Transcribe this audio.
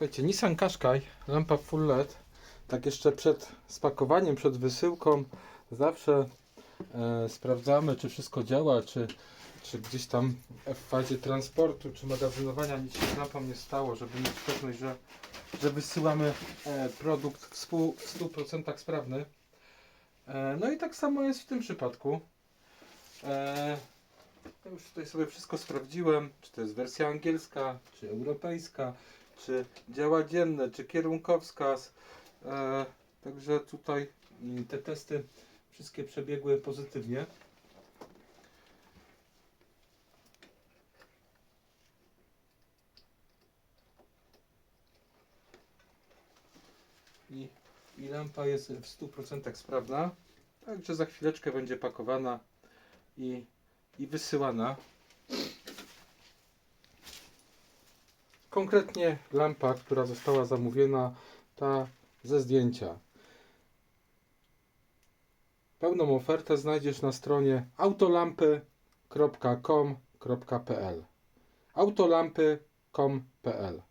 Słuchajcie, Nissan Qashqai, lampa full LED. Tak jeszcze przed spakowaniem, przed wysyłką zawsze e, sprawdzamy, czy wszystko działa, czy, czy gdzieś tam w fazie transportu, czy magazynowania nic się z lampą nie stało, żeby mieć pewność, że, że wysyłamy e, produkt w, stu- w 100% sprawny. E, no i tak samo jest w tym przypadku. E, ja już tutaj sobie wszystko sprawdziłem, czy to jest wersja angielska, czy europejska, czy działa dzienne, czy kierunkowskaz. E, także tutaj mm, te testy wszystkie przebiegły pozytywnie. I, I lampa jest w 100% sprawna. Także za chwileczkę będzie pakowana i, i wysyłana. Konkretnie lampa, która została zamówiona, ta ze zdjęcia. Pełną ofertę znajdziesz na stronie autolampy.com.pl autolampy.com.pl